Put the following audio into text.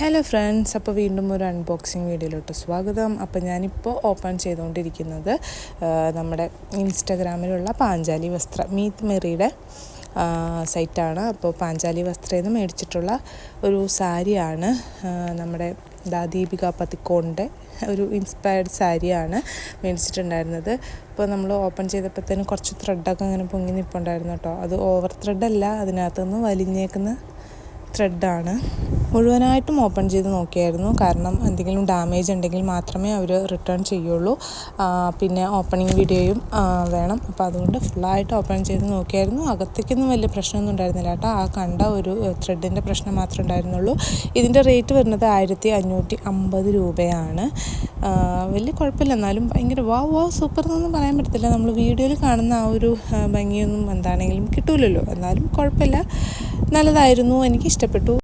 Hello friends അപ്പോൾ വീണ്ടും ഒരു അൺബോക്സിങ് വീഡിയോയിലോട്ട് സ്വാഗതം. അപ്പോൾ ഞാനിപ്പോൾ ഓപ്പൺ ചെയ്തുകൊണ്ടിരിക്കുന്നത് നമ്മുടെ ഇൻസ്റ്റഗ്രാമിലുള്ള പാഞ്ചാലി വസ്ത്ര മീത്ത് മെറിയുടെ സൈറ്റാണ് അപ്പോൾ പാഞ്ചാലി വസ്ത്രയിൽ നിന്ന് മേടിച്ചിട്ടുള്ള ഒരു സാരിയാണ് നമ്മുടെ ദാ ദീപിക പത്തിക്കോണിന്റെ ഒരു ഇൻസ്പയർഡ് സാരിയാണ് മേടിച്ചിട്ടുണ്ടായിരുന്നത്. ഇപ്പോൾ നമ്മൾ ഓപ്പൺ ചെയ്തപ്പോഴത്തേനും കുറച്ച് ത്രെഡൊക്കെ അങ്ങനെ പൊങ്ങി നിൽപ്പുണ്ടായിരുന്നു കേട്ടോ. അത് ഓവർ ത്രെഡല്ല അതിനകത്തുനിന്ന് വലിഞ്ഞേക്കുന്ന ത്രെഡാണ്. മുഴുവനായിട്ടും ഓപ്പൺ ചെയ്ത് നോക്കിയായിരുന്നു. കാരണം എന്തെങ്കിലും ഡാമേജ് ഉണ്ടെങ്കിൽ മാത്രമേ അവർ റിട്ടേൺ ചെയ്യുള്ളൂ. പിന്നെ ഓപ്പണിംഗ് വീഡിയോയും വേണം. അപ്പോൾ അതുകൊണ്ട് ഫുള്ളായിട്ട് ഓപ്പൺ ചെയ്ത് നോക്കിയായിരുന്നു. അകത്തേക്കൊന്നും വലിയ പ്രശ്നമൊന്നും ഉണ്ടായിരുന്നില്ല കേട്ടോ. ആ കണ്ട ഒരു ത്രെഡിന്റെ പ്രശ്നം മാത്രമേ ഉണ്ടായിരുന്നുള്ളൂ. ഇതിന്റെ റേറ്റ് വരുന്നത് ആയിരത്തി അഞ്ഞൂറ്റി അമ്പത് രൂപയാണ് വലിയ കുഴപ്പമില്ല. എന്നാലും ഭയങ്കര വാ വാ സൂപ്പർ എന്നൊന്നും പറയാൻ പറ്റത്തില്ല. നമ്മൾ വീഡിയോയിൽ കാണുന്ന ആ ഒരു ഭംഗിയൊന്നും എന്താണെങ്കിലും കിട്ടൂലല്ലോ. എന്നാലും കുഴപ്പമില്ല. നല്ലതായിരുന്നു എനിക്ക് ഇഷ്ടപ്പെട്ടു